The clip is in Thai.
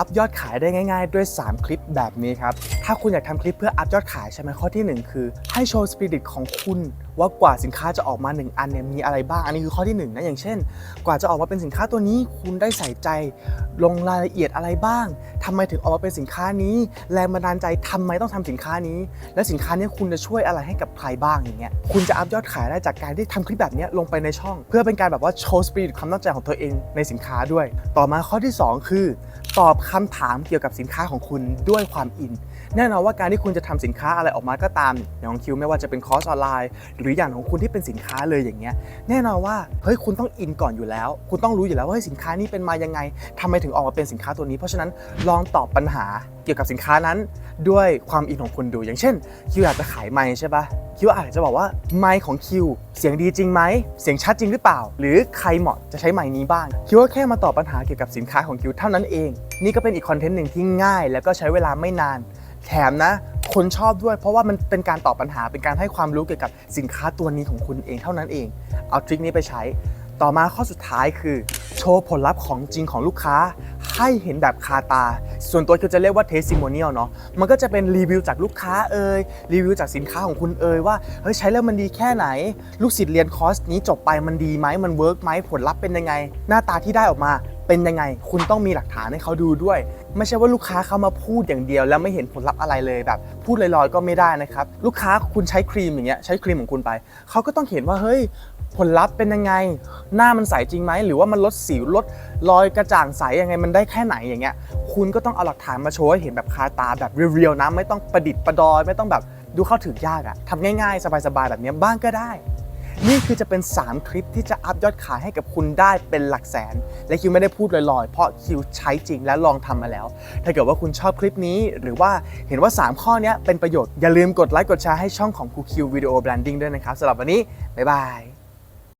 อัพยอดขายได้ง่าย ๆ ด้วย 3 คลิปแบบนี้ครับ ถ้าคุณอยากทำคลิปเพื่ออัพยอดขายใช่ไหมข้อทีหนึ่1 คือ ให้โชว์สปิริตของคุณว่ากว่าสินค้าจะออกมา 1 อันเนี่ยมีอะไรบ้าง อันนี้คือข้อที่1นะอย่างเช่น กว่าจะออกมาเป็นสินค้าตัวนี้ คุณได้ใส่ใจ ลงรายละเอียดอะไรบ้างทำไมถึงออกมาเป็นสินค้านี้ แรงบันดาลใจทำไมต้องทำสินค้านี้ และสินค้านี้คุณจะช่วยอะไรให้กับใครบ้างอย่างเงี้ยคุณจะอัพยอดขายได้จากการที่ทำคลิปแบบนี้ลงไปในช่อง เพื่อเป็นการแบบว่าโชว์สปิริตความตั้งใจของตัวเองในสินค้าด้วย ต่อมาข้อที่ 2 คือ ตอบคำถามเกี่ยวกับสินค้าของคุณด้วยความอิน แน่นอนว่าการที่คุณจะทำสินค้าอะไรออกมาก็ตามอย่างของคิวไม่ว่าจะเป็นคอร์สออนไลน์ หรืออย่างของคุณที่เป็นสินค้าเลยอย่างเงี้ยแน่นอนว่าเฮ้ยคุณต้องอินก่อนอยู่แล้ว คุณต้องรู้อยู่แล้วว่าสินค้านี้เป็นมายังไงทำไมถึงออกมาเป็นสินค้าตัวนี้ เพราะฉะนั้นลองตอบปัญหา กี่ยวกับสินค้านั้นด้วยความอินของคุณดู อย่างเช่นคิวอยากจะขายไมค์ใช่ปะคิวอาจจะบอกว่าไมค์ของคิวเสียงดีจริงไหมเสียงชัดจริงหรือเปล่า หรือใครเหมาะจะใช้ไมค์นี้บ้างคิว่าแค่มาตอบปัญหาเกี่ยวกับสินค้าของคิวเท่านั้นเอง นี่ก็เป็นอีกคอนเทนต์หนึ่งที่ง่าย แล้วก็ใช้เวลาไม่นาน แถมนะ คนชอบด้วย เพราะว่ามันเป็นการตอบปัญหาเป็นการให้ความรู้เกี่ยวกับสินค้าตัวนี้ของคุณเองเท่านั้นเอง เอาทริคนี้ไปใช้ ต่อมาข้อสุดท้ายคือ โชว์ผลลัพธ์ของจริงของลูกค้า ให้เห็นแบบคาตา ส่วนตัวคือจะเรียกว่าเทสติโมเนียลเนาะมันก็จะเป็นรีวิวจากลูกค้าเอ่ยรีวิวจากสินค้าของคุณเอ่ยว่าเฮ้ยใช้แล้วมันดีแค่ไหน ลูกศิษย์เรียนคอร์สนี้จบไปมันดีไหมมันเวิร์กไหมผลลัพธ์เป็นยังไง หน้าตาที่ได้ออกมาเป็นยังไง คุณต้องมีหลักฐานให้เขาดูด้วย ไม่ใช่ว่าลูกค้าเขามาพูดอย่างเดียว แล้วไม่เห็นผลลัพธ์อะไรเลยแบบ พูดลอยๆก็ไม่ได้นะครับ ลูกค้าคุณใช้ครีมอย่างเงี้ยใช้ครีมของคุณไปเขาก็ต้องเห็นว่าเฮ้ยผลลัพธ์เป็นยังไง หน้ามันใสจริงไหม หรือว่ามันลดสิวลดรอยกระจ่างใสยังไงมันได้แค่ไหนอย่างเงี้ย คุณก็ต้องเอาหลักฐานมาโชว์ให้เห็นแบบคาตาแบบเรียวๆนะไม่ต้องประดิษฐ์ประดอย ไม่ต้องแบบดูเข้าถึงยากอะทำง่ายๆ สบายๆแบบเนี้ยบ้างก็ได้ นี่คือจะเป็น 3 คลิปที่จะอัพยอดขายให้กับคุณได้เป็นหลักแสน และคิวไม่ได้พูดลอยๆ เพราะคิวใช้จริงและลองทำมาแล้ว ถ้าเกิดว่าคุณชอบคลิปนี้ หรือว่าเห็นว่า 3 ข้อนี้เป็นประโยชน์ อย่าลืมกดไลค์กดแชร์ให้ช่องของคูคิววิดีโอแบรนดิ้งด้วยนะครับสำหรับวันนี้ บ๊ายบาย